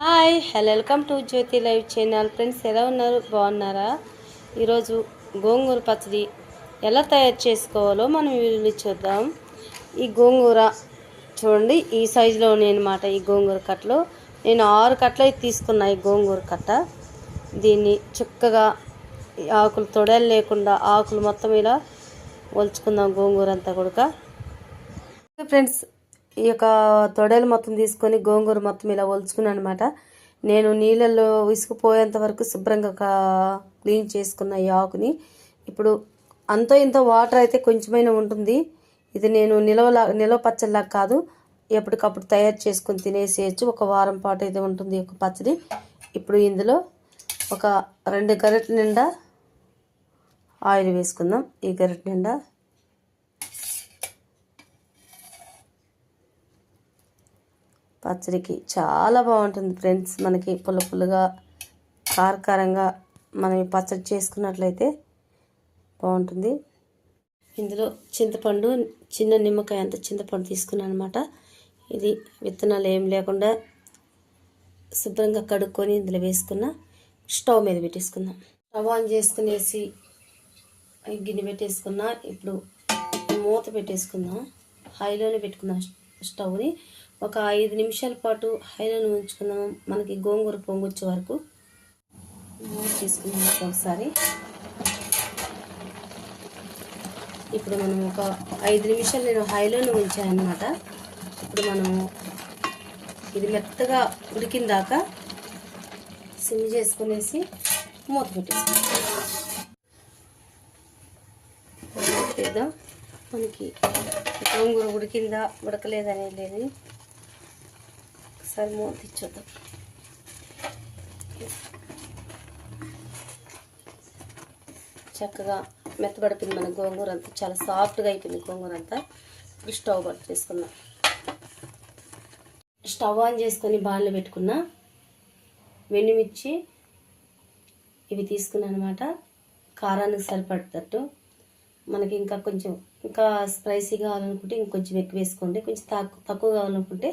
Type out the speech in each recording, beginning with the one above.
Hi hello welcome to Jyothi live channel. Friends ఎలా ఉన్నారు? బాగున్నారా? ఈరోజు గోంగూర పచ్చడి ఎలా తయారు చేసుకోవాలో మనం వీడియోలో చూద్దాం. ఈ గోంగూర చూడండి ఈ సైజులో ఉన్నాయన్నమాట ఈ గోంగూర కట్టలు. నేను ఆరు కట్టలు అయితే తీసుకున్నా ఈ గోంగూర కట్ట. దీన్ని చక్కగా ఆకులు తొడలు లేకుండా ఆకులు మొత్తం ఇలా ఒలుచుకుందాం గోంగూర అంతా కూడా ఫ్రెండ్స్ ఈ యొక్క తొడలు మొత్తం తీసుకొని గోంగూర మొత్తం ఇలా ఒలుచుకున్నాను అనమాట నేను నీళ్ళల్లో విసుకుపోయేంత వరకు శుభ్రంగా కా- క్లీన్ చేసుకున్న ఈ ఆకుని. ఇప్పుడు అంతో ఇంత వాటర్ అయితే కొంచెమైనా ఉంటుంది. ఇది నేను నిలవలా నిలవ పచ్చడిలా కాదు. ఎప్పటికప్పుడు తయారు చేసుకొని తినేసేయచ్చు. ఒక వారం పాటు అయితే ఉంటుంది ఈ పచ్చడి. ఇప్పుడు ఇందులో ఒక రెండు గరిటెల నిండా ఆయిల్ వేసుకుందాం. ఈ గరిటె నిండా పచ్చడికి చాలా బాగుంటుంది ఫ్రెండ్స్. మనకి పుల్ల పుల్లగా కారకారంగా మనం పచ్చడి చేసుకున్నట్లయితే బాగుంటుంది. ఇందులో చింతపండు చిన్న నిమ్మకాయ అంత చింతపండు తీసుకున్నాను అనమాట ఇది విత్తనాలు ఏం లేకుండా శుభ్రంగా కడుక్కొని ఇందులో వేసుకున్న స్టవ్ మీద పెట్టేసుకుందాం. స్టవ్ ఆన్ చేసుకునేసి గిన్నె పెట్టేసుకున్నా ఇప్పుడు మూత పెట్టేసుకుందాం. హైలోనే పెట్టుకుందాం. స్టవ్ని ఒక ఐదు నిమిషాల పాటు హైలోని ఉంచుకుందాము మనకి గోంగూర పొంగొచ్చే వరకు మూత తీసుకుందాం ఒకసారి. ఇప్పుడు మనం ఒక ఐదు నిమిషాలు నేను హైలోనే ఉంచాను ఇప్పుడు మనము ఇది మెత్తగా ఉడికిన దాకా సిమ్ చేసుకునేసి మూత పెట్టేసుకుందాం. చేద్దాం మనకి గోంగూర ఉడికిందా ఉడకలేదనే లేదు ఒకసారి మూత ఇచ్చేద్దాం. చక్కగా మెత్తబడిపోయింది మన గోంగూర అంతా చాలా సాఫ్ట్గా అయిపోయింది గోంగూర అంతా. ఇప్పుడు స్టవ్ పట్టు చేసుకుందాం. స్టవ్ ఆన్ చేసుకొని బాణలు పెట్టుకున్నా వెన్నుమిర్చి ఇవి తీసుకున్నాను అనమాట కారానికి సరిపడేటట్టు మనకి ఇంకా కొంచెం ఇంకా స్పైసీ కావాలనుకుంటే ఇంకొంచెం ఎక్కువ వేసుకోండి. కొంచెం తక్కువ తక్కువ కావాలనుకుంటే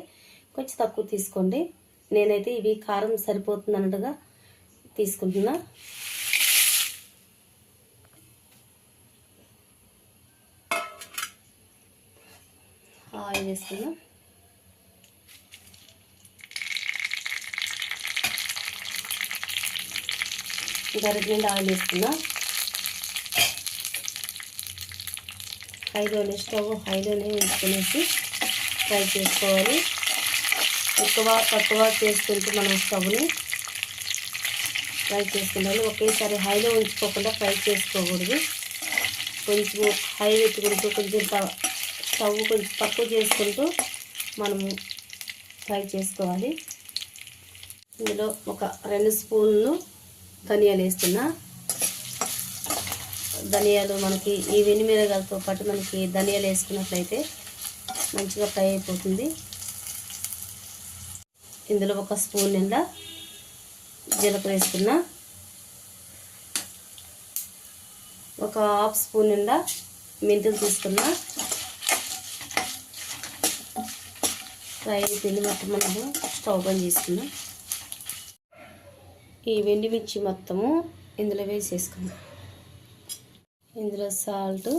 కొంచెం తక్కువ తీసుకోండి. నేనైతే ఇవి కారం సరిపోతుంది అన్నట్టుగా తీసుకుంటున్నా. ఆయిల్ వేసుకుందాం. గరిటె ఆయిల్ వేసుకుందాం. హైలోనే స్టవ్ హైలోనే ఉంచుకునేసి ఫ్రై చేసుకోవాలి. ఎక్కువ తక్కువ చేసుకుంటూ మనం స్టవ్ని ఫ్రై చేసుకుంటాము ఒకేసారి హైలో ఉంచుకోకుండా ఫ్రై చేసుకోకూడదు. కొంచెం హై పెట్టుకుంటూ కొంచెం స్టవ్ కొంచెం తక్కువ చేసుకుంటూ మనము ఫ్రై చేసుకోవాలి. ఇందులో ఒక రెండు స్పూన్లు ధనియాలు వేస్తున్నా. ధనియాలు మనకి ఈ వెనిమిరగాలతో పాటు మనకి ధనియాలు వేసుకున్నట్లయితే మంచిగా ఫ్రై అయిపోతుంది. ఇందులో ఒక స్పూన్ నిండా జీలకర్ర వేసుకున్నా ఒక హాఫ్ స్పూన్ నిండా మెంతులు తీసుకున్నా. ఫ్రై అయిపోయింది మొత్తం మనము స్టవ్ బంద్ చేసుకున్నాం. ఈ వెండి మిర్చి మొత్తము ఇందులో వేసేసుకున్నాం. ఇందులో సాల్ట్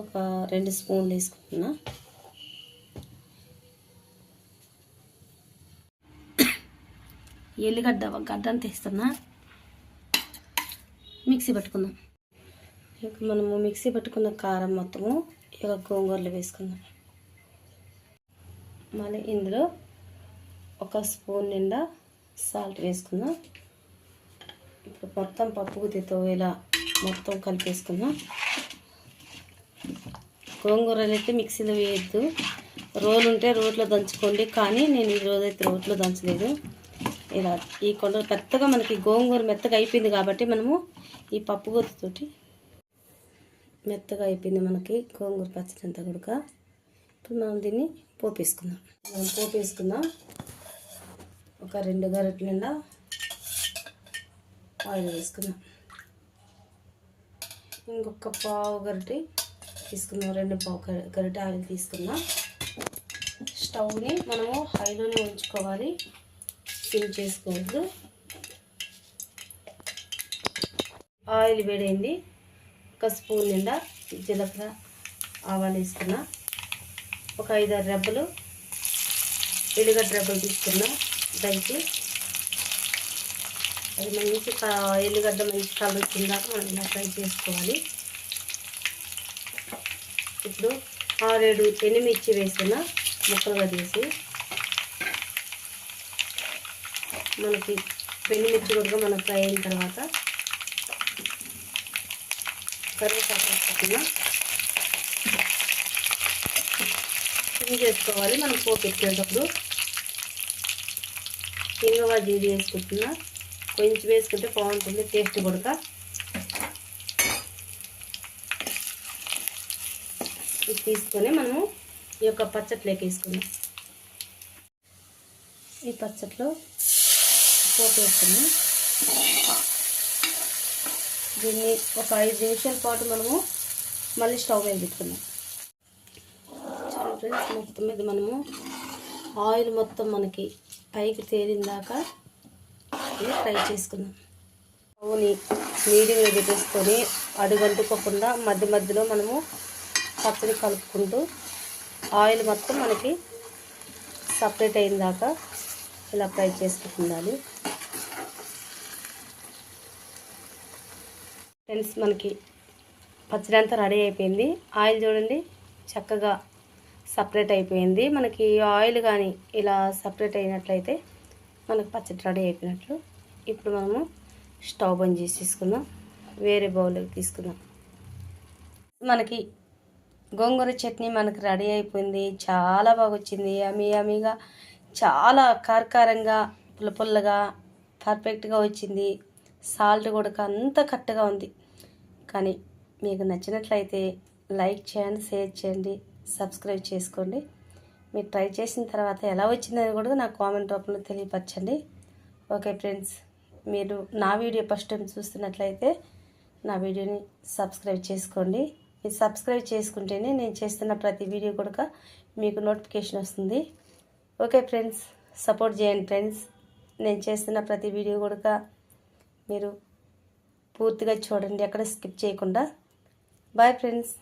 ఒక రెండు స్పూన్లు వేసుకుంటున్నా ఎల్లిగడ్డ ఒక గడ్డను తీస్తున్నా మిక్సీ పట్టుకుందాం. ఇక మనము మిక్సీ పట్టుకున్న కారం మొత్తము ఇక గోంగూరలో వేసుకుందాం. మళ్ళీ ఇందులో ఒక స్పూన్ నిండా సాల్ట్ వేసుకుందాం. ఇప్పుడు మొత్తం పప్పు గుత్తితో ఇలా మొత్తం కలిపేసుకుందాం. గోంగూరలు అయితే మిక్సీలో వేయద్దు. రోలు ఉంటే రోట్లో దంచుకోండి. కానీ నేను ఈ అయితే రోట్లో దంచలేదు. ఇలా ఈ కొండ పెద్దగా మనకి గోంగూర మెత్తగా అయిపోయింది కాబట్టి మనము ఈ పప్పు గుత్తితోటి మెత్తగా అయిపోయింది మనకి గోంగూర పచ్చడి అంతా కూడా ఇప్పుడు మనం దీన్ని పోపేసుకుందాం. మనం పోపేసుకుందాం. ఒక రెండు గరిటెల నిండా ఆయిల్ వేసుకుందాం. ఇంకొక పావు గరిటె తీసుకున్నాం రెండు పావు గరిటె ఆయిల్ తీసుకున్నాం స్టవ్ని మనము హైలోనే ఉంచుకోవాలి. సిమ్ చేసుకోవద్దు. ఆయిల్ వేడైంది. ఒక స్పూన్ నిండా జీలకర్ర ఆవాలు వేసుకున్నా. ఒక ఐదారు రెబ్బలు ఎల్లిగడ్డ రెబ్బలు తీసుకున్నా. దంచి అది మంచి ఎల్లిగడ్డ మంచి కలర్ వచ్చిందాక మనం ఇలా ఫ్రై చేసుకోవాలి. ఇప్పుడు ఆరేడు ఎనిమిర్చి వేసిన ముక్కలుగా తీసి మనకి ఎండుమిర్చి కూడా మనం ఫ్రై అయిన తర్వాత కరివేపాకు వేసుకున్నా ఇది చేసుకోవాలి. మనం పోపు ఎక్కేటప్పుడు ఇంగవ జీడి వేసుకుంటున్నా కొంచెం వేసుకుంటే బాగుంటుంది టేస్ట్ కూడా. ఇది తీసుకొని మనము ఈ యొక్క పచ్చట్లోకి వేసుకుందాం. ఈ పచ్చట్లో పోపు వేసుకున్నాం దీన్ని ఒక ఐదు నిమిషాల పాటు మనము మళ్ళీ స్టవ్ మీద పెట్టుకున్నాం చాలా ఫ్రెండ్స్ మొత్తం మీద మనము ఆయిల్ మొత్తం మనకి పైకి తేలిందాక ఇది ఫ్రై చేసుకుందాం. స్టవ్ని మీడియంలో పెట్టేసుకొని అడుగంటుకోకుండా మధ్య మధ్యలో మనము పచ్చడి కలుపుకుంటూ ఆయిల్ మొత్తం మనకి సపరేట్ అయిన దాకా ఇలా ఫ్రై చేసుకుంటుండాలి ఫ్రెండ్స్ మనకి పచ్చడి అంతా రెడీ అయిపోయింది. ఆయిల్ చూడండి చక్కగా సపరేట్ అయిపోయింది. మనకి ఆయిల్ కానీ ఇలా సపరేట్ అయినట్లయితే మనకు పచ్చడి రెడీ అయిపోయినట్లు. ఇప్పుడు మనము స్టవ్ బంద్ చేసి తీసుకుందాం వేరే బౌల్కి తీసుకుందాం. మనకి గోంగూర చట్నీ మనకు రెడీ అయిపోయింది. చాలా బాగా వచ్చింది అమీ అమీగా చాలా కారకారంగా పుల్ల పుల్లగా పర్ఫెక్ట్గా వచ్చింది. సాల్ట్ కూడా అంత కరెక్ట్గా ఉంది. కానీ మీకు నచ్చినట్లయితే లైక్ చేయండి షేర్ చేయండి సబ్స్క్రైబ్ చేసుకోండి. మీరు ట్రై చేసిన తర్వాత ఎలా వచ్చిందని కూడా నాకు కామెంట్ రూపంలో తెలియపరచండి. ఓకే ఫ్రెండ్స్ మీరు నా వీడియో ఫస్ట్ టైం చూస్తున్నట్లయితే నా వీడియోని సబ్స్క్రైబ్ చేసుకోండి. మీరు సబ్స్క్రైబ్ చేసుకుంటేనే నేను చేస్తున్న ప్రతి వీడియో కూడా మీకు నోటిఫికేషన్ వస్తుంది. ఓకే ఫ్రెండ్స్ సపోర్ట్ చేయండి ఫ్రెండ్స్ నేను చేస్తున్న ప్రతి వీడియో కూడా మీరు పూర్తిగా చూడండి ఎక్కడ స్కిప్ చేయకుండా. Bye friends